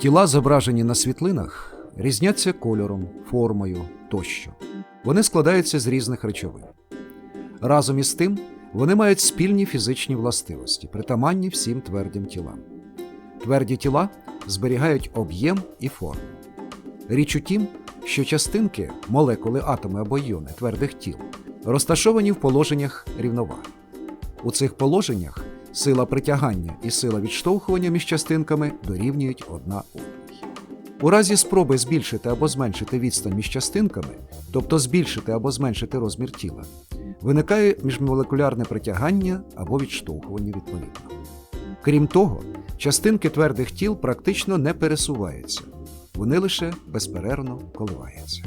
Тіла, зображені на світлинах, різняться кольором, формою тощо. Вони складаються з різних речовин. Разом із тим, вони мають спільні фізичні властивості, притаманні всім твердим тілам. Тверді тіла зберігають об'єм і форму. Річ у тім, що частинки, молекули, атоми або йони твердих тіл розташовані в положеннях рівноваги. У цих положеннях сила притягання і сила відштовхування між частинками дорівнюють одна одній. У разі спроби збільшити або зменшити відстань між частинками, тобто збільшити або зменшити розмір тіла, виникає міжмолекулярне притягання або відштовхування відповідно. Крім того, частинки твердих тіл практично не пересуваються, вони лише безперервно коливаються.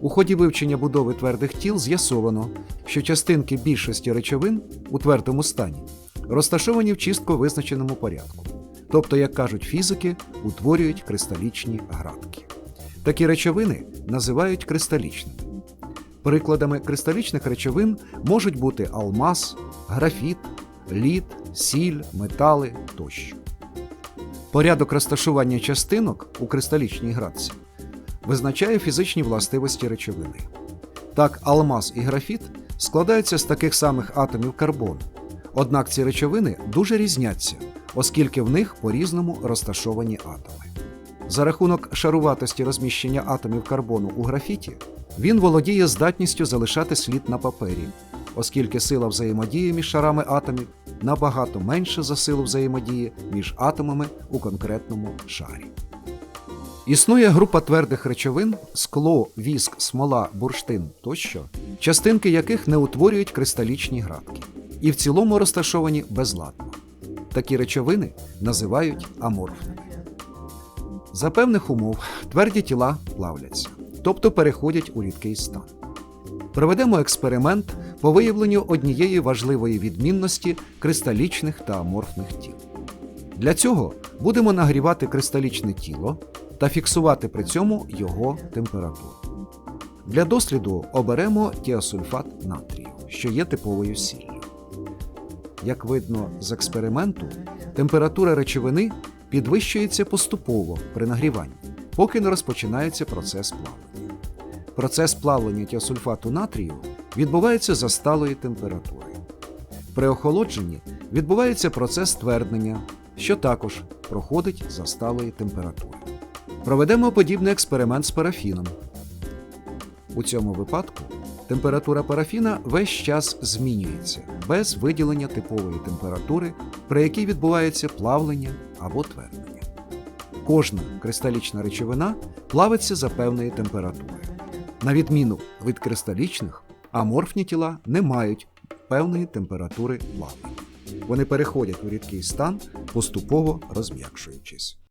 У ході вивчення будови твердих тіл з'ясовано, що частинки більшості речовин у твердому стані розташовані в чітко визначеному порядку, тобто, як кажуть фізики, утворюють кристалічні градки. Такі речовини називають кристалічними. Прикладами кристалічних речовин можуть бути алмаз, графіт, лід, сіль, метали тощо. Порядок розташування частинок у кристалічній градці визначає фізичні властивості речовини. Так, алмаз і графіт складаються з таких самих атомів карбону. Однак ці речовини дуже різняться, оскільки в них по-різному розташовані атоми. За рахунок шаруватості розміщення атомів карбону у графіті, він володіє здатністю залишати слід на папері, оскільки сила взаємодії між шарами атомів набагато менша за силу взаємодії між атомами у конкретному шарі. Існує група твердих речовин скло, віск, смола, бурштин тощо, частинки яких не утворюють кристалічні градки, і в цілому розташовані безладно. Такі речовини називають аморфними. За певних умов тверді тіла плавляться, тобто переходять у рідкий стан. Проведемо експеримент по виявленню однієї важливої відмінності кристалічних та аморфних тіл. Для цього будемо нагрівати кристалічне тіло та фіксувати при цьому його температуру. Для досліду оберемо тіосульфат натрію, що є типовою сіллю. Як видно з експерименту, температура речовини підвищується поступово при нагріванні, поки не розпочинається процес плавлення. Процес плавлення тіосульфату натрію відбувається за сталої температури. При охолодженні відбувається процес тверднення, що також проходить за сталої температури. Проведемо подібний експеримент з парафіном. У цьому випадку температура парафіна весь час змінюється без виділення типової температури, при якій відбувається плавлення або тверднення. Кожна кристалічна речовина плавиться за певної температури. На відміну від кристалічних, аморфні тіла не мають певної температури плавлення. Вони переходять у рідкий стан, поступово розм'якшуючись.